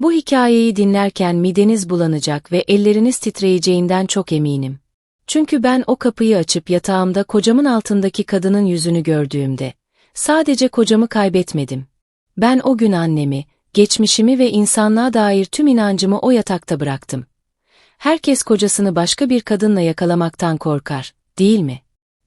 Bu hikayeyi dinlerken mideniz bulanacak ve elleriniz titreyeceğinden çok eminim. Çünkü ben o kapıyı açıp yatağımda kocamın altındaki kadının yüzünü gördüğümde, sadece kocamı kaybetmedim. Ben o gün annemi, geçmişimi ve insanlığa dair tüm inancımı o yatakta bıraktım. Herkes kocasını başka bir kadınla yakalamaktan korkar, değil mi?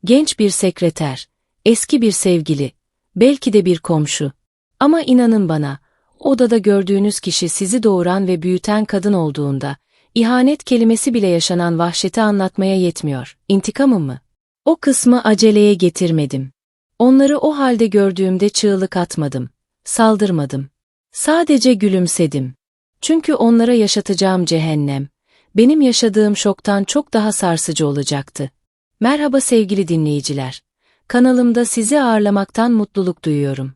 Genç bir sekreter, eski bir sevgili, belki de bir komşu. Ama inanın bana, odada gördüğünüz kişi sizi doğuran ve büyüten kadın olduğunda, ihanet kelimesi bile yaşanan vahşeti anlatmaya yetmiyor. İntikamım mı? O kısmı aceleye getirmedim. Onları o halde gördüğümde çığlık atmadım, saldırmadım. Sadece gülümsedim. Çünkü onlara yaşatacağım cehennem, benim yaşadığım şoktan çok daha sarsıcı olacaktı. Merhaba sevgili dinleyiciler. Kanalımda sizi ağırlamaktan mutluluk duyuyorum.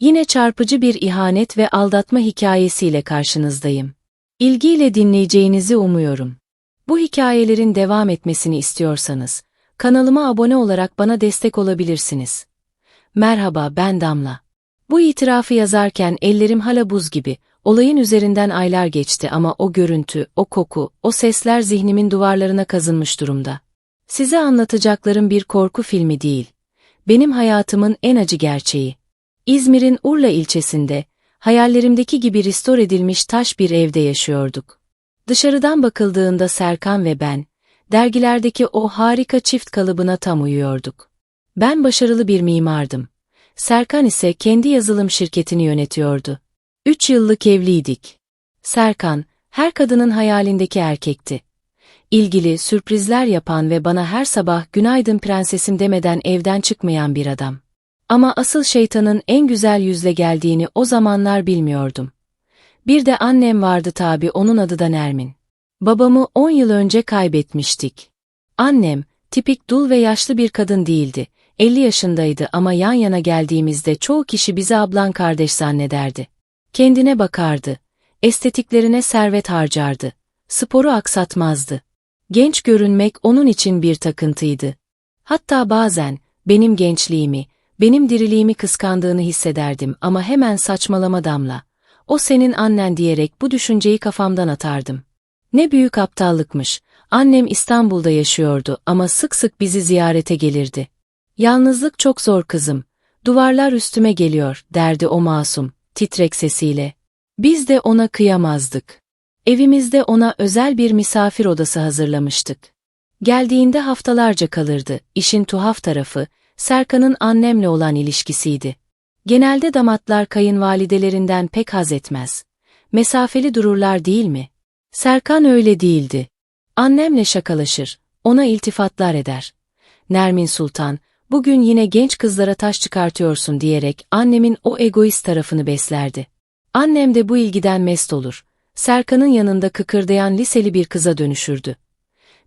Yine çarpıcı bir ihanet ve aldatma hikayesiyle karşınızdayım. İlgiyle dinleyeceğinizi umuyorum. Bu hikayelerin devam etmesini istiyorsanız, kanalıma abone olarak bana destek olabilirsiniz. Merhaba ben Damla. Bu itirafı yazarken ellerim hala buz gibi, olayın üzerinden aylar geçti ama o görüntü, o koku, o sesler zihnimin duvarlarına kazınmış durumda. Size anlatacaklarım bir korku filmi değil. Benim hayatımın en acı gerçeği. İzmir'in Urla ilçesinde, hayallerimdeki gibi restore edilmiş taş bir evde yaşıyorduk. Dışarıdan bakıldığında Serkan ve ben, dergilerdeki o harika çift kalıbına tam uyuyorduk. Ben başarılı bir mimardım. Serkan ise kendi yazılım şirketini yönetiyordu. Üç yıllık evliydik. Serkan, her kadının hayalindeki erkekti. İlgili, sürprizler yapan ve bana her sabah günaydın prensesim demeden evden çıkmayan bir adam. Ama asıl şeytanın en güzel yüzle geldiğini o zamanlar bilmiyordum. Bir de annem vardı tabi onun adı da Nermin. Babamı on yıl önce kaybetmiştik. Annem, tipik dul ve yaşlı bir kadın değildi. 50 yaşındaydı ama yan yana geldiğimizde çoğu kişi bizi ablan kardeş zannederdi. Kendine bakardı. Estetiklerine servet harcardı. Sporu aksatmazdı. Genç görünmek onun için bir takıntıydı. Hatta bazen, benim gençliğimi, benim diriliğimi kıskandığını hissederdim ama hemen saçmalama damla. O senin annen diyerek bu düşünceyi kafamdan atardım. Ne büyük aptallıkmış. Annem İstanbul'da yaşıyordu ama sık sık bizi ziyarete gelirdi. Yalnızlık çok zor kızım. Duvarlar üstüme geliyor, derdi o masum, titrek sesiyle. Biz de ona kıyamazdık. Evimizde ona özel bir misafir odası hazırlamıştık. Geldiğinde haftalarca kalırdı. İşin tuhaf tarafı, Serkan'ın annemle olan ilişkisiydi. Genelde damatlar kayınvalidelerinden pek haz etmez. Mesafeli dururlar değil mi? Serkan öyle değildi. Annemle şakalaşır, ona iltifatlar eder. Nermin Sultan, bugün yine genç kızlara taş çıkartıyorsun diyerek annemin o egoist tarafını beslerdi. Annem de bu ilgiden mest olur. Serkan'ın yanında kıkırdayan liseli bir kıza dönüşürdü.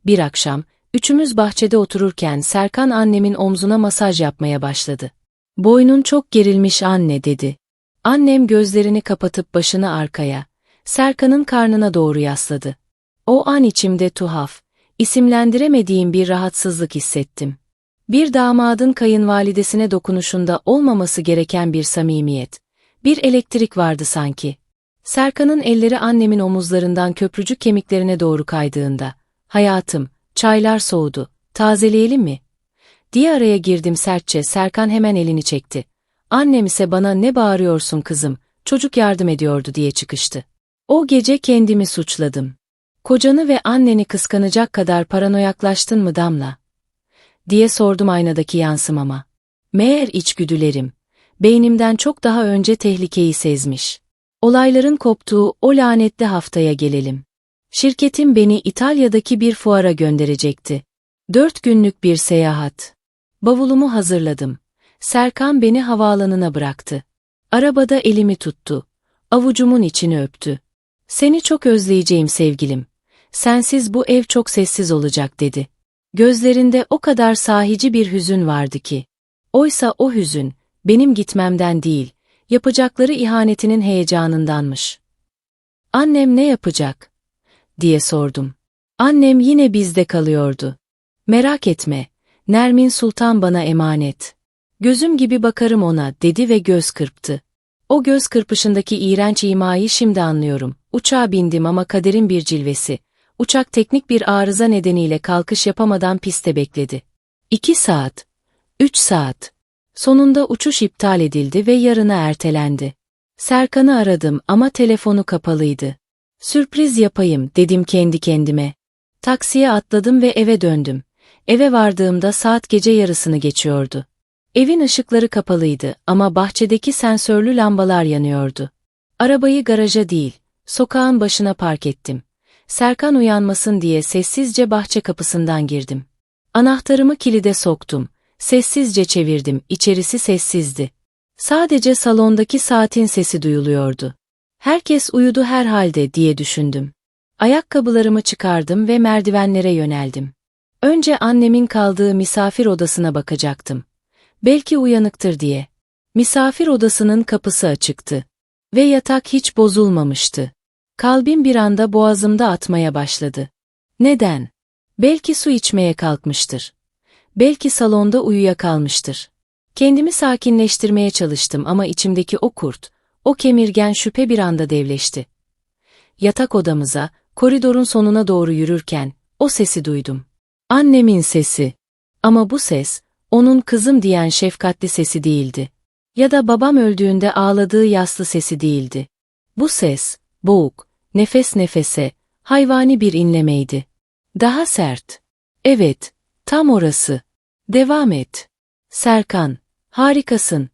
Bir akşam, üçümüz bahçede otururken Serkan annemin omzuna masaj yapmaya başladı. Boynun çok gerilmiş anne dedi. Annem gözlerini kapatıp başını arkaya, Serkan'ın karnına doğru yasladı. O an içimde tuhaf, isimlendiremediğim bir rahatsızlık hissettim. Bir damadın kayınvalidesine dokunuşunda olmaması gereken bir samimiyet, bir elektrik vardı sanki. Serkan'ın elleri annemin omuzlarından köprücük kemiklerine doğru kaydığında, hayatım, çaylar soğudu, tazeleyelim mi? diye araya girdim sertçe, Serkan hemen elini çekti. Annem ise bana ne bağırıyorsun kızım, çocuk yardım ediyordu diye çıkıştı. O gece kendimi suçladım. Kocanı ve anneni kıskanacak kadar paranoyaklaştın mı Damla? diye sordum aynadaki yansımama. Meğer içgüdülerim, beynimden çok daha önce tehlikeyi sezmiş. Olayların koptuğu o lanetli haftaya gelelim. Şirketim beni İtalya'daki bir fuara gönderecekti. Dört günlük bir seyahat. Bavulumu hazırladım. Serkan beni havaalanına bıraktı. Arabada elimi tuttu. Avucumun içini öptü. Seni çok özleyeceğim sevgilim. Sensiz bu ev çok sessiz olacak dedi. Gözlerinde o kadar sahici bir hüzün vardı ki. Oysa o hüzün, benim gitmemden değil, yapacakları ihanetinin heyecanındanmış. Annem ne yapacak? Diye sordum. Annem yine bizde kalıyordu. Merak etme, Nermin Sultan bana emanet. Gözüm gibi bakarım ona dedi ve göz kırptı. O göz kırpışındaki iğrenç imayı şimdi anlıyorum. Uçağa bindim ama kaderin bir cilvesi. Uçak teknik bir arıza nedeniyle kalkış yapamadan piste bekledi. 2 saat. 3 saat. Sonunda uçuş iptal edildi ve yarına ertelendi. Serkan'ı aradım ama telefonu kapalıydı. Sürpriz yapayım dedim kendi kendime. Taksiye atladım ve eve döndüm. Eve vardığımda saat gece yarısını geçiyordu. Evin ışıkları kapalıydı ama bahçedeki sensörlü lambalar yanıyordu. Arabayı garaja değil, sokağın başına park ettim. Serkan uyanmasın diye sessizce bahçe kapısından girdim. Anahtarımı kilide soktum. Sessizce çevirdim, içerisi sessizdi. Sadece salondaki saatin sesi duyuluyordu. Herkes uyudu herhalde diye düşündüm. Ayakkabılarımı çıkardım ve merdivenlere yöneldim. Önce annemin kaldığı misafir odasına bakacaktım. Belki uyanıktır diye. Misafir odasının kapısı açıktı. Ve yatak hiç bozulmamıştı. Kalbim bir anda boğazımda atmaya başladı. Neden? Belki su içmeye kalkmıştır. Belki salonda uyuyakalmıştır. Kendimi sakinleştirmeye çalıştım ama içimdeki o kurt, o kemirgen şüphe bir anda devleşti. Yatak odamıza, koridorun sonuna doğru yürürken, o sesi duydum. Annemin sesi. Ama bu ses, onun kızım diyen şefkatli sesi değildi. Ya da babam öldüğünde ağladığı yaslı sesi değildi. Bu ses, boğuk, nefes nefese, hayvani bir inlemeydi. Daha sert. Evet, tam orası. Devam et. Serkan, harikasın.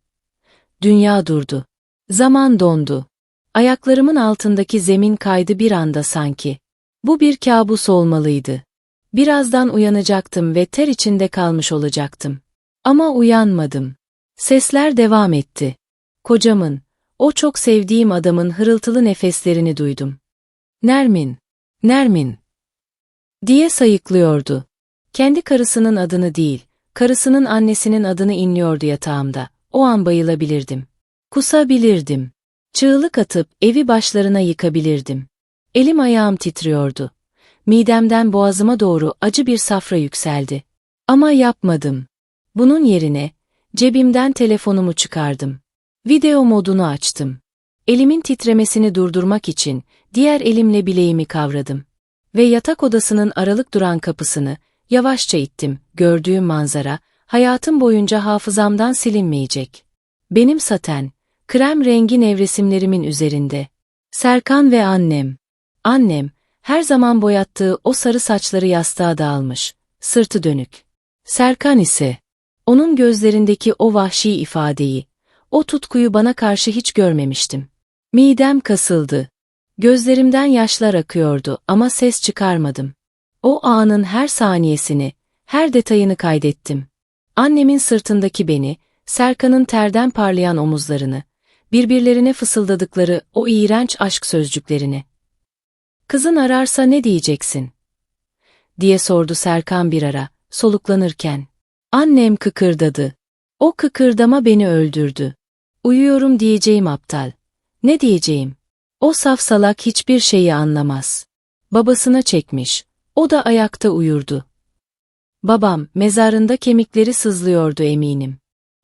Dünya durdu. Zaman dondu. Ayaklarımın altındaki zemin kaydı bir anda sanki. Bu bir kabus olmalıydı. Birazdan uyanacaktım ve ter içinde kalmış olacaktım. Ama uyanmadım. Sesler devam etti. Kocamın, o çok sevdiğim adamın hırıltılı nefeslerini duydum. Nermin, Nermin diye sayıklıyordu. Kendi karısının adını değil, karısının annesinin adını inliyordu yatağımda. O an bayılabilirdim. Kusabilirdim. Çığlık atıp evi başlarına yıkabilirdim. Elim ayağım titriyordu. Midemden boğazıma doğru acı bir safra yükseldi. Ama yapmadım. Bunun yerine cebimden telefonumu çıkardım. Video modunu açtım. Elimin titremesini durdurmak için diğer elimle bileğimi kavradım. Ve yatak odasının aralık duran kapısını yavaşça ittim. Gördüğüm manzara hayatım boyunca hafızamdan silinmeyecek. Benim saten, krem rengi nevresimlerimin üzerinde. Serkan ve annem. Annem, her zaman boyattığı o sarı saçları yastığa dağılmış, sırtı dönük. Serkan ise, onun gözlerindeki o vahşi ifadeyi, o tutkuyu bana karşı hiç görmemiştim. Midem kasıldı. Gözlerimden yaşlar akıyordu ama ses çıkarmadım. O anın her saniyesini, her detayını kaydettim. Annemin sırtındaki beni, Serkan'ın terden parlayan omuzlarını, birbirlerine fısıldadıkları o iğrenç aşk sözcüklerini. Kızın ararsa ne diyeceksin? diye sordu Serkan bir ara, soluklanırken. Annem kıkırdadı. O kıkırdama beni öldürdü. Uyuyorum diyeceğim aptal. Ne diyeceğim? O saf salak hiçbir şeyi anlamaz. Babasına çekmiş. O da ayakta uyurdu. Babam, mezarında kemikleri sızlıyordu eminim.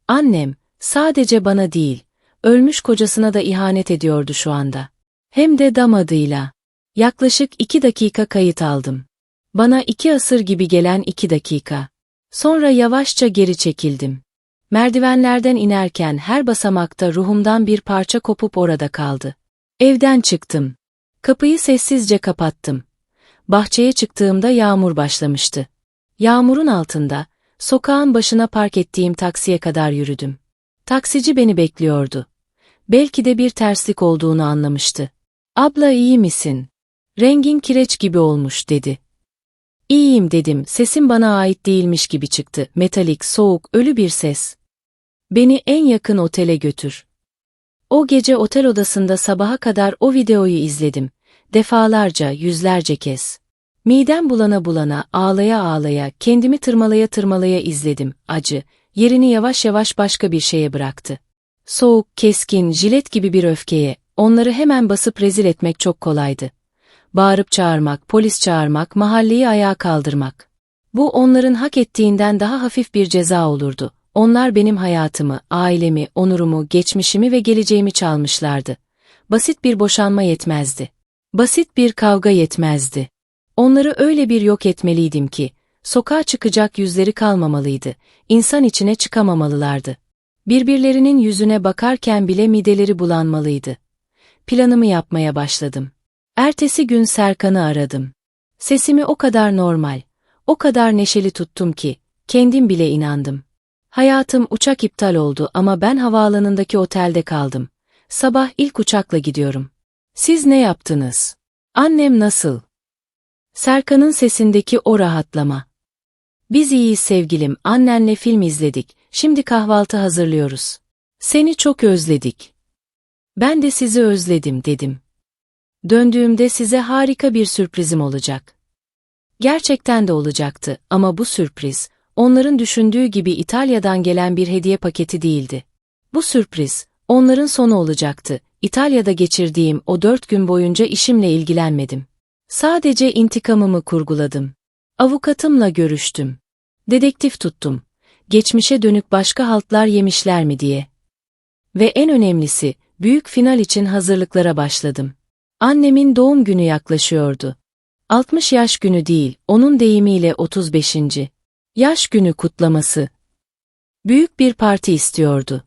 Annem, sadece bana değil, ölmüş kocasına da ihanet ediyordu şu anda. Hem de damadıyla. Yaklaşık iki dakika kayıt aldım. Bana iki asır gibi gelen iki dakika. Sonra yavaşça geri çekildim. Merdivenlerden inerken her basamakta ruhumdan bir parça kopup orada kaldı. Evden çıktım. Kapıyı sessizce kapattım. Bahçeye çıktığımda yağmur başlamıştı. Yağmurun altında, sokağın başına park ettiğim taksiye kadar yürüdüm. Taksici beni bekliyordu. Belki de bir terslik olduğunu anlamıştı. Abla iyi misin? Rengin kireç gibi olmuş dedi. İyiyim dedim, sesim bana ait değilmiş gibi çıktı. Metalik, soğuk, ölü bir ses. Beni en yakın otele götür. O gece otel odasında sabaha kadar o videoyu izledim. Defalarca, yüzlerce kez. Midem bulana bulana, ağlaya ağlaya, kendimi tırmalaya tırmalaya izledim. Acı, yerini yavaş yavaş başka bir şeye bıraktı. Soğuk, keskin, jilet gibi bir öfkeye, onları hemen basıp rezil etmek çok kolaydı. Bağırıp çağırmak, polis çağırmak, mahalleyi ayağa kaldırmak. Bu onların hak ettiğinden daha hafif bir ceza olurdu. Onlar benim hayatımı, ailemi, onurumu, geçmişimi ve geleceğimi çalmışlardı. Basit bir boşanma yetmezdi. Basit bir kavga yetmezdi. Onları öyle bir yok etmeliydim ki, sokağa çıkacak yüzleri kalmamalıydı, insan içine çıkamamalılardı. Birbirlerinin yüzüne bakarken bile mideleri bulanmalıydı. Planımı yapmaya başladım. Ertesi gün Serkan'ı aradım. Sesimi o kadar normal, o kadar neşeli tuttum ki, kendim bile inandım. Hayatım uçak iptal oldu ama ben havaalanındaki otelde kaldım. Sabah ilk uçakla gidiyorum. Siz ne yaptınız? Annem nasıl? Serkan'ın sesindeki o rahatlama. Biz iyiyiz sevgilim, annenle film izledik, şimdi kahvaltı hazırlıyoruz. Seni çok özledik. Ben de sizi özledim dedim. Döndüğümde size harika bir sürprizim olacak. Gerçekten de olacaktı ama bu sürpriz, onların düşündüğü gibi İtalya'dan gelen bir hediye paketi değildi. Bu sürpriz, onların sonu olacaktı. İtalya'da geçirdiğim o dört gün boyunca işimle ilgilenmedim. Sadece intikamımı kurguladım. Avukatımla görüştüm. Dedektif tuttum. Geçmişe dönük başka haltlar yemişler mi diye. Ve en önemlisi, büyük final için hazırlıklara başladım. Annemin doğum günü yaklaşıyordu. 60 yaş günü değil, onun deyimiyle 35. Yaş günü kutlaması. Büyük bir parti istiyordu.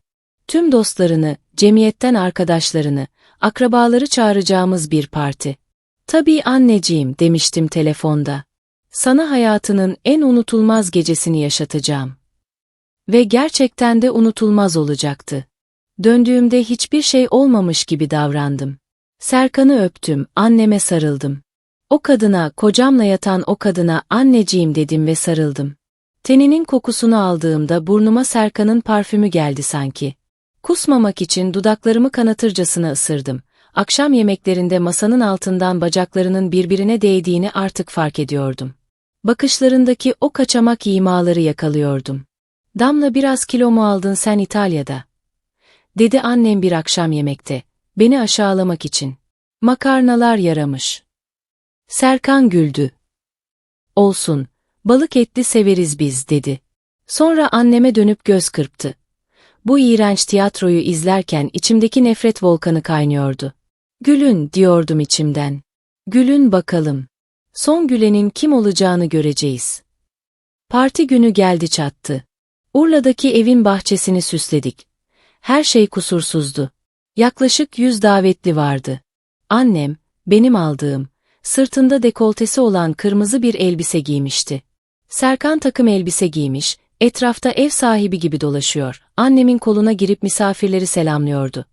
Tüm dostlarını, cemiyetten arkadaşlarını, akrabaları çağıracağımız bir parti. Tabii anneciğim demiştim telefonda. Sana hayatının en unutulmaz gecesini yaşatacağım. Ve gerçekten de unutulmaz olacaktı. Döndüğümde hiçbir şey olmamış gibi davrandım. Serkan'ı öptüm, anneme sarıldım. O kadına, kocamla yatan o kadına anneciğim dedim ve sarıldım. Teninin kokusunu aldığımda burnuma Serkan'ın parfümü geldi sanki. Kusmamak için dudaklarımı kanatırcasına ısırdım. Akşam yemeklerinde masanın altından bacaklarının birbirine değdiğini artık fark ediyordum. Bakışlarındaki o kaçamak imaları yakalıyordum. Damla biraz kilo mu aldın sen İtalya'da? Dedi annem bir akşam yemekte. Beni aşağılamak için. Makarnalar yaramış. Serkan güldü. Olsun, balık etli severiz biz dedi. Sonra anneme dönüp göz kırptı. Bu iğrenç tiyatroyu izlerken içimdeki nefret volkanı kaynıyordu. Gülün diyordum içimden. Gülün bakalım. Son gülenin kim olacağını göreceğiz. Parti günü geldi çattı. Urla'daki evin bahçesini süsledik. Her şey kusursuzdu. Yaklaşık yüz davetli vardı. Annem, benim aldığım, sırtında dekoltesi olan kırmızı bir elbise giymişti. Serkan takım elbise giymiş, etrafta ev sahibi gibi dolaşıyor, annemin koluna girip misafirleri selamlıyordu.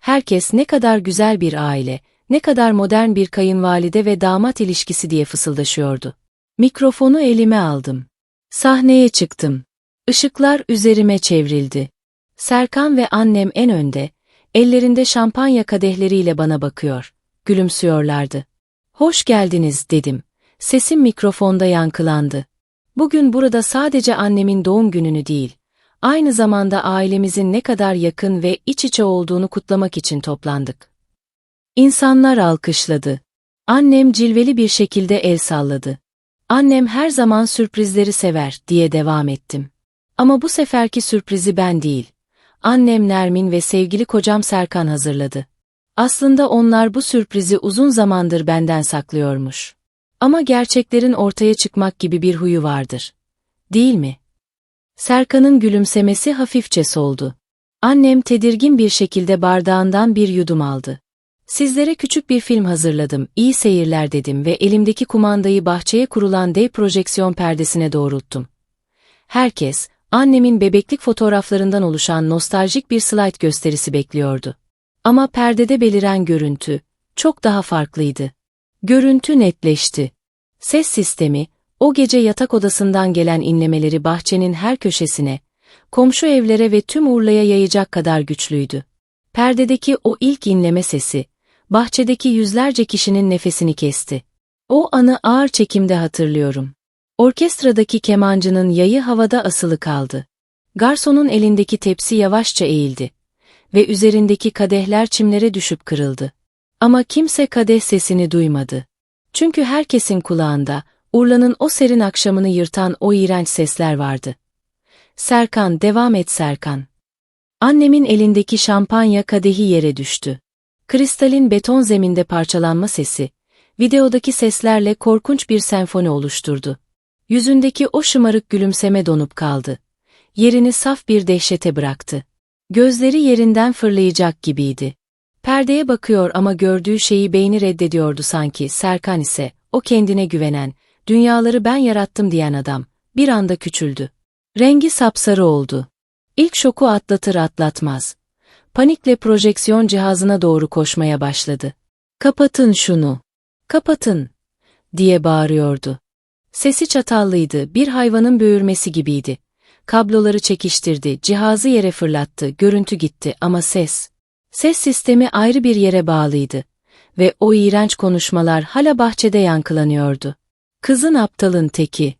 Herkes ne kadar güzel bir aile, ne kadar modern bir kayınvalide ve damat ilişkisi diye fısıldaşıyordu. Mikrofonu elime aldım. Sahneye çıktım. Işıklar üzerime çevrildi. Serkan ve annem en önde, ellerinde şampanya kadehleriyle bana bakıyor, gülümsüyorlardı. Hoş geldiniz dedim. Sesim mikrofonda yankılandı. Bugün burada sadece annemin doğum gününü değil, aynı zamanda ailemizin ne kadar yakın ve iç içe olduğunu kutlamak için toplandık. İnsanlar alkışladı. Annem cilveli bir şekilde el salladı. Annem her zaman sürprizleri sever diye devam ettim. Ama bu seferki sürprizi ben değil. Annem Nermin ve sevgili kocam Serkan hazırladı. Aslında onlar bu sürprizi uzun zamandır benden saklıyormuş. Ama gerçeklerin ortaya çıkmak gibi bir huyu vardır. Değil mi? Serkan'ın gülümsemesi hafifçe soldu. Annem tedirgin bir şekilde bardağından bir yudum aldı. Sizlere küçük bir film hazırladım, iyi seyirler dedim ve elimdeki kumandayı bahçeye kurulan dev projeksiyon perdesine doğrulttum. Herkes, annemin bebeklik fotoğraflarından oluşan nostaljik bir slide gösterisi bekliyordu. Ama perdede beliren görüntü, çok daha farklıydı. Görüntü netleşti. Ses sistemi, o gece yatak odasından gelen inlemeleri bahçenin her köşesine, komşu evlere ve tüm Urla'ya yayacak kadar güçlüydü. Perdedeki o ilk inleme sesi, bahçedeki yüzlerce kişinin nefesini kesti. O anı ağır çekimde hatırlıyorum. Orkestradaki kemancının yayı havada asılı kaldı. Garsonun elindeki tepsi yavaşça eğildi ve üzerindeki kadehler çimlere düşüp kırıldı. Ama kimse kadeh sesini duymadı. Çünkü herkesin kulağında, Urla'nın o serin akşamını yırtan o iğrenç sesler vardı. Serkan, devam et Serkan. Annemin elindeki şampanya kadehi yere düştü. Kristalin beton zeminde parçalanma sesi, videodaki seslerle korkunç bir senfoni oluşturdu. Yüzündeki o şımarık gülümseme donup kaldı. Yerini saf bir dehşete bıraktı. Gözleri yerinden fırlayacak gibiydi. Perdeye bakıyor ama gördüğü şeyi beyni reddediyordu sanki. Serkan ise, o kendine güvenen, dünyaları ben yarattım diyen adam, bir anda küçüldü. Rengi sapsarı oldu. İlk şoku atlatır atlatmaz. Panikle projeksiyon cihazına doğru koşmaya başladı. Kapatın şunu. Kapatın. diye bağırıyordu. Sesi çatallıydı, bir hayvanın böğürmesi gibiydi. Kabloları çekiştirdi, cihazı yere fırlattı, görüntü gitti ama ses. Ses sistemi ayrı bir yere bağlıydı. Ve o iğrenç konuşmalar hala bahçede yankılanıyordu. Kızın aptalın teki.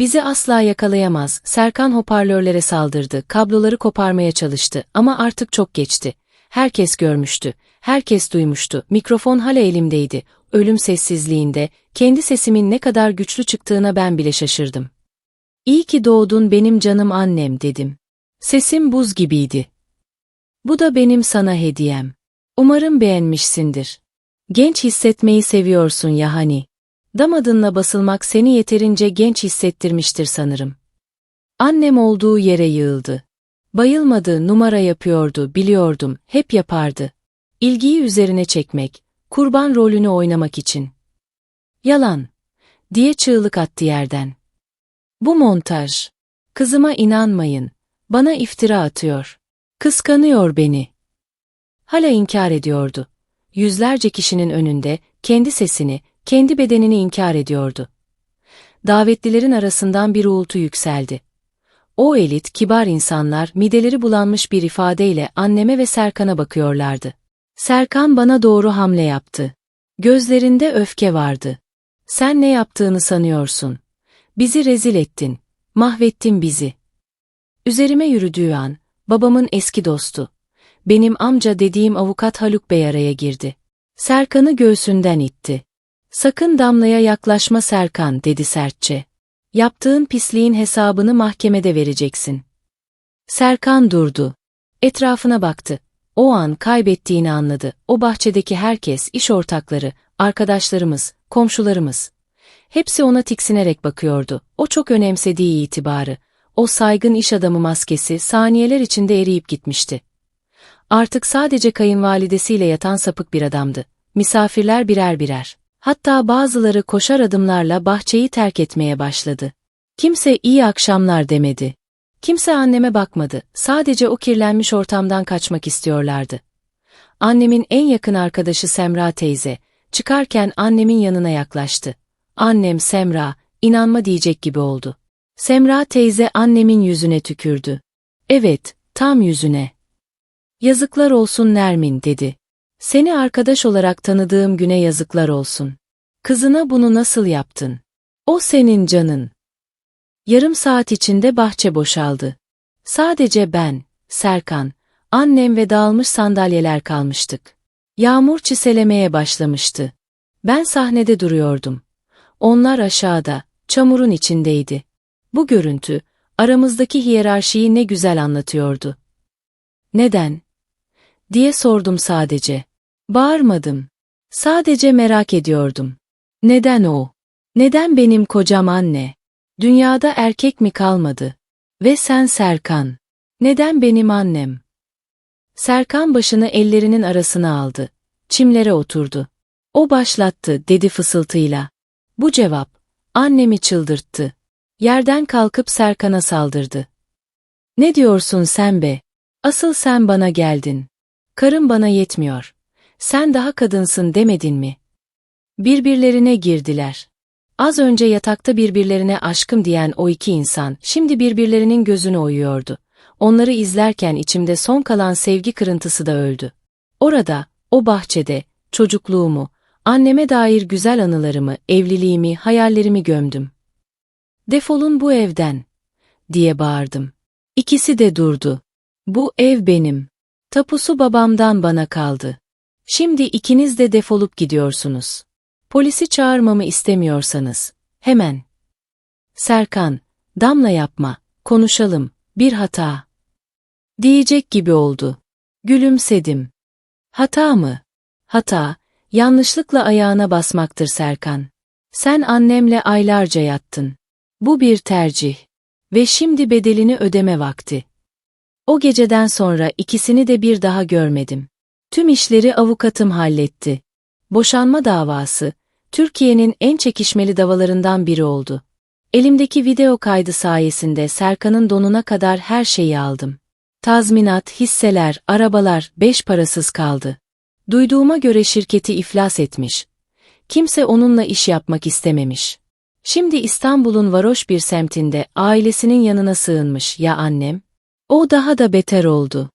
Bizi asla yakalayamaz. Serkan hoparlörlere saldırdı, kabloları koparmaya çalıştı ama artık çok geçti. Herkes görmüştü, herkes duymuştu. Mikrofon hala elimdeydi. Ölüm sessizliğinde, kendi sesimin ne kadar güçlü çıktığına ben bile şaşırdım. İyi ki doğdun benim canım annem dedim. Sesim buz gibiydi. Bu da benim sana hediyem. Umarım beğenmişsindir. Genç hissetmeyi seviyorsun ya hani. Damadınla basılmak seni yeterince genç hissettirmiştir sanırım. Annem olduğu yere yığıldı. Bayılmadı, numara yapıyordu, biliyordum, hep yapardı. İlgiyi üzerine çekmek, kurban rolünü oynamak için. Yalan, diye çığlık attı yerden. Bu montaj. Kızıma inanmayın, bana iftira atıyor. Kıskanıyor beni. Hala inkar ediyordu. Yüzlerce kişinin önünde kendi sesini, kendi bedenini inkar ediyordu. Davetlilerin arasından bir uğultu yükseldi. O elit, kibar insanlar mideleri bulanmış bir ifadeyle anneme ve Serkan'a bakıyorlardı. Serkan bana doğru hamle yaptı. Gözlerinde öfke vardı. Sen ne yaptığını sanıyorsun? Bizi rezil ettin. Mahvettin bizi. Üzerime yürüdüğü an, babamın eski dostu. Benim amca dediğim avukat Haluk Bey araya girdi. Serkan'ı göğsünden itti. Sakın Damla'ya yaklaşma Serkan dedi sertçe. Yaptığın pisliğin hesabını mahkemede vereceksin. Serkan durdu. Etrafına baktı. O an kaybettiğini anladı. O bahçedeki herkes, iş ortakları, arkadaşlarımız, komşularımız. Hepsi ona tiksinerek bakıyordu. O çok önemsediği itibarı. O saygın iş adamı maskesi saniyeler içinde eriyip gitmişti. Artık sadece kayınvalidesiyle yatan sapık bir adamdı. Misafirler birer birer. Hatta bazıları koşar adımlarla bahçeyi terk etmeye başladı. Kimse iyi akşamlar demedi. Kimse anneme bakmadı, sadece o kirlenmiş ortamdan kaçmak istiyorlardı. Annemin en yakın arkadaşı Semra teyze, çıkarken annemin yanına yaklaştı. Annem Semra, inanma diyecek gibi oldu. Semra teyze annemin yüzüne tükürdü. Evet, tam yüzüne. Yazıklar olsun Nermin dedi. Seni arkadaş olarak tanıdığım güne yazıklar olsun. Kızına bunu nasıl yaptın? O senin canın. Yarım saat içinde bahçe boşaldı. Sadece ben, Serkan, annem ve dağılmış sandalyeler kalmıştık. Yağmur çiselemeye başlamıştı. Ben sahnede duruyordum. Onlar aşağıda, çamurun içindeydi. Bu görüntü, aramızdaki hiyerarşiyi ne güzel anlatıyordu. Neden? diye sordum sadece. Bağırmadım. Sadece merak ediyordum. Neden o? Neden benim kocam anne? Dünyada erkek mi kalmadı? Ve sen Serkan. Neden benim annem? Serkan başını ellerinin arasına aldı. Çimlere oturdu. O başlattı dedi fısıltıyla. Bu cevap, annemi çıldırttı. Yerden kalkıp Serkan'a saldırdı. Ne diyorsun sen be? Asıl sen bana geldin. Karım bana yetmiyor. Sen daha kadınsın demedin mi? Birbirlerine girdiler. Az önce yatakta birbirlerine aşkım diyen o iki insan, şimdi birbirlerinin gözünü oyuyordu. Onları izlerken içimde son kalan sevgi kırıntısı da öldü. Orada, o bahçede, çocukluğumu, anneme dair güzel anılarımı, evliliğimi, hayallerimi gömdüm. Defolun bu evden, diye bağırdım. İkisi de durdu. Bu ev benim. Tapusu babamdan bana kaldı. Şimdi ikiniz de defolup gidiyorsunuz. Polisi çağırmamı istemiyorsanız, hemen. Serkan, Damla yapma, konuşalım, bir hata. Diyecek gibi oldu. Gülümsedim. Hata mı? Hata, yanlışlıkla ayağına basmaktır Serkan. Sen annemle aylarca yattın. Bu bir tercih. Ve şimdi bedelini ödeme vakti. O geceden sonra ikisini de bir daha görmedim. Tüm işleri avukatım halletti. Boşanma davası, Türkiye'nin en çekişmeli davalarından biri oldu. Elimdeki video kaydı sayesinde Serkan'ın donuna kadar her şeyi aldım. Tazminat, hisseler, arabalar, beş parasız kaldı. Duyduğuma göre şirketi iflas etmiş. Kimse onunla iş yapmak istememiş. Şimdi İstanbul'un varoş bir semtinde ailesinin yanına sığınmış ya annem? O daha da beter oldu.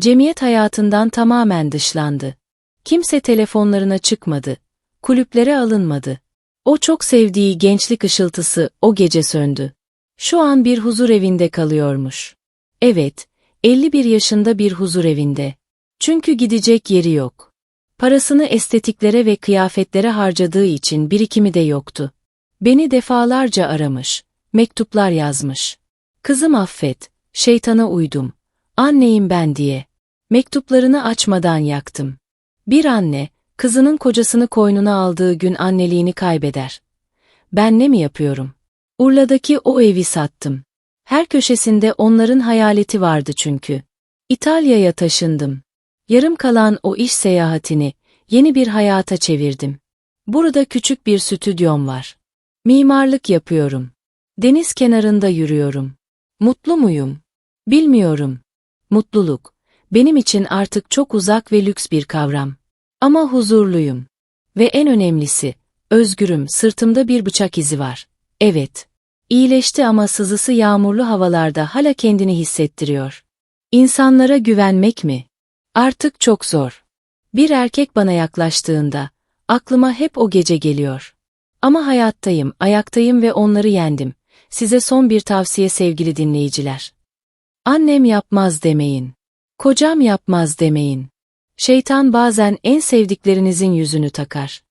Cemiyet hayatından tamamen dışlandı. Kimse telefonlarına çıkmadı. Kulüplere alınmadı. O çok sevdiği gençlik ışıltısı o gece söndü. Şu an bir huzur evinde kalıyormuş. Evet, 51 yaşında bir huzur evinde. Çünkü gidecek yeri yok. Parasını estetiklere ve kıyafetlere harcadığı için birikimi de yoktu. Beni defalarca aramış, mektuplar yazmış. Kızım affet, şeytana uydum. Anneyim ben diye. Mektuplarını açmadan yaktım. Bir anne, kızının kocasını koynuna aldığı gün anneliğini kaybeder. Ben ne mi yapıyorum? Urla'daki o evi sattım. Her köşesinde onların hayaleti vardı çünkü. İtalya'ya taşındım. Yarım kalan o iş seyahatini yeni bir hayata çevirdim. Burada küçük bir stüdyom var. Mimarlık yapıyorum. Deniz kenarında yürüyorum. Mutlu muyum? Bilmiyorum. Mutluluk benim için artık çok uzak ve lüks bir kavram. Ama huzurluyum. Ve en önemlisi, özgürüm, sırtımda bir bıçak izi var. Evet. İyileşti ama sızısı yağmurlu havalarda hala kendini hissettiriyor. İnsanlara güvenmek mi? Artık çok zor. Bir erkek bana yaklaştığında, aklıma hep o gece geliyor. Ama hayattayım, ayaktayım ve onları yendim. Size son bir tavsiye sevgili dinleyiciler. Annem yapmaz demeyin. Kocam yapmaz demeyin. Şeytan bazen en sevdiklerinizin yüzünü takar.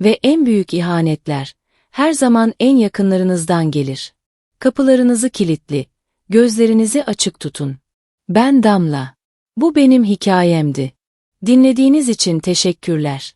Ve en büyük ihanetler, her zaman en yakınlarınızdan gelir. Kapılarınızı kilitli, gözlerinizi açık tutun. Ben Damla. Bu benim hikayemdi. Dinlediğiniz için teşekkürler.